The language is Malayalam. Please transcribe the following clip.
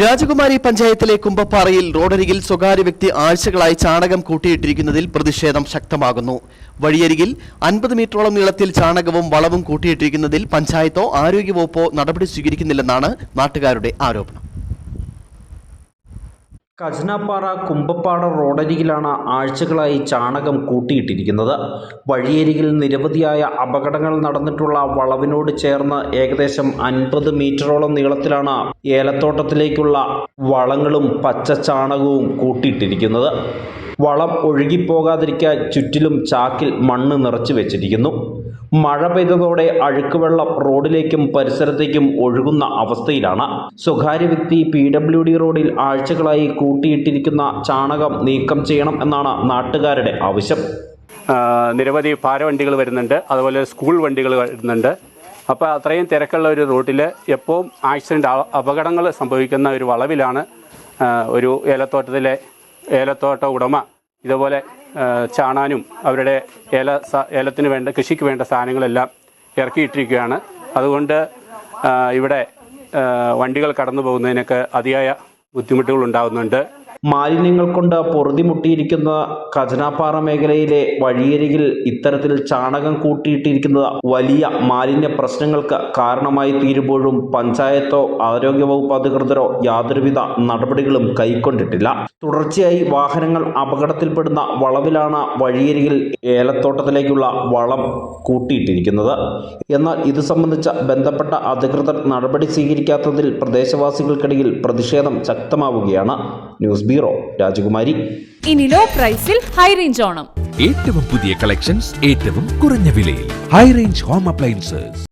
രാജകുമാരി പഞ്ചായത്തിലെ കുമ്പപ്പാറയിൽ റോഡരികിൽ സ്വകാര്യ വ്യക്തി ആഴ്ചകളായി ചാണകം കൂട്ടിയിട്ടിരിക്കുന്നതിൽ പ്രതിഷേധം ശക്തമാകുന്നു. വഴിയരികിൽ അൻപത് മീറ്ററോളം നീളത്തിൽ ചാണകവും വളവും കൂട്ടിയിട്ടിരിക്കുന്നതിൽ പഞ്ചായത്തോ ആരോഗ്യവകുപ്പോ നടപടി സ്വീകരിക്കുന്നില്ലെന്നാണ് നാട്ടുകാരുടെ ആരോപണം. കജനാപ്പാറ കുമ്പപ്പാട റോഡരികിലാണ് ആഴ്ചകളായി ചാണകം കൂട്ടിയിട്ടിരിക്കുന്നത്. വഴിയരികിൽ നിരവധിയായ അപകടങ്ങൾ നടന്നിട്ടുള്ള വളവിനോട് ചേർന്ന് ഏകദേശം അൻപത് മീറ്ററോളം നീളത്തിലാണ് ഏലത്തോട്ടത്തിലേക്കുള്ള വളങ്ങളും പച്ച ചാണകവും കൂട്ടിയിട്ടിരിക്കുന്നത്. വളം ഒഴുകിപ്പോകാതിരിക്കാൻ ചുറ്റിലും ചാക്കിൽ മണ്ണ് നിറച്ചു വെച്ചിരിക്കുന്നു. മഴ പെയ്തതോടെ അഴുക്കുവെള്ളം റോഡിലേക്കും പരിസരത്തേക്കും ഒഴുകുന്ന അവസ്ഥയിലാണ്. സ്വകാര്യ വ്യക്തി പി ഡബ്ല്യു ഡി റോഡിൽ ആഴ്ചകളായി കൂട്ടിയിട്ടിരിക്കുന്ന ചാണകം നീക്കം ചെയ്യണം എന്നാണ് നാട്ടുകാരുടെ ആവശ്യം. നിരവധി ഭാരവണ്ടികൾ വരുന്നുണ്ട്. അതുപോലെ സ്കൂൾ വണ്ടികൾ വരുന്നുണ്ട്. അപ്പോൾ അത്രയും തിരക്കുള്ള ഒരു റൂട്ടിൽ എപ്പോഴും ആക്സിഡന്റ് അപകടങ്ങൾ സംഭവിക്കുന്ന ഒരു വളവിലാണ് ഒരു ഏലത്തോട്ടത്തിലെ ഏലത്തോട്ട ഉടമ ഇതുപോലെ ചാണാനും അവരുടെ ഏല ഏലത്തിന് വേണ്ട കൃഷിക്ക് വേണ്ട സാധനങ്ങളെല്ലാം ഇറക്കിയിട്ടിരിക്കുകയാണ്. അതുകൊണ്ട് ഇവിടെ വണ്ടികൾ കടന്നു പോകുന്നതിനൊക്കെ അതിയായ ബുദ്ധിമുട്ടുകൾ ഉണ്ടാകുന്നുണ്ട് മാലിന്യങ്ങൾ കൊണ്ട് പൊറുതിമുട്ടിയിരിക്കുന്ന ഖജനാപ്പാറ മേഖലയിലെ വഴിയരികിൽ ഇത്തരത്തിൽ ചാണകം കൂട്ടിയിട്ടിരിക്കുന്നത് വലിയ മാലിന്യ പ്രശ്നങ്ങൾക്ക് കാരണമായി തീരുമ്പോഴും പഞ്ചായത്തോ ആരോഗ്യവകുപ്പ് അധികൃതരോ യാതൊരുവിധ നടപടികളും കൈക്കൊണ്ടിട്ടില്ല. തുടർച്ചയായി വാഹനങ്ങൾ അപകടത്തിൽപ്പെടുന്ന വളവിലാണ് വഴിയരികിൽ ഏലത്തോട്ടത്തിലേക്കുള്ള വളം കൂട്ടിയിട്ടിരിക്കുന്നത്. എന്നാൽ ഇത് സംബന്ധിച്ച ബന്ധപ്പെട്ട അധികൃതർ നടപടി സ്വീകരിക്കാത്തതിൽ പ്രദേശവാസികൾക്കിടയിൽ പ്രതിഷേധം ശക്തമാവുകയാണ്. ന്യൂസ് ബ്യൂറോ രാജകുമാരി. ഇനി ലോ പ്രൈസിൽ ഹൈ റേഞ്ച് ഓണം. ഏറ്റവും പുതിയ കളക്ഷൻസ് ഏറ്റവും കുറഞ്ഞ വിലയിൽ. High range home appliances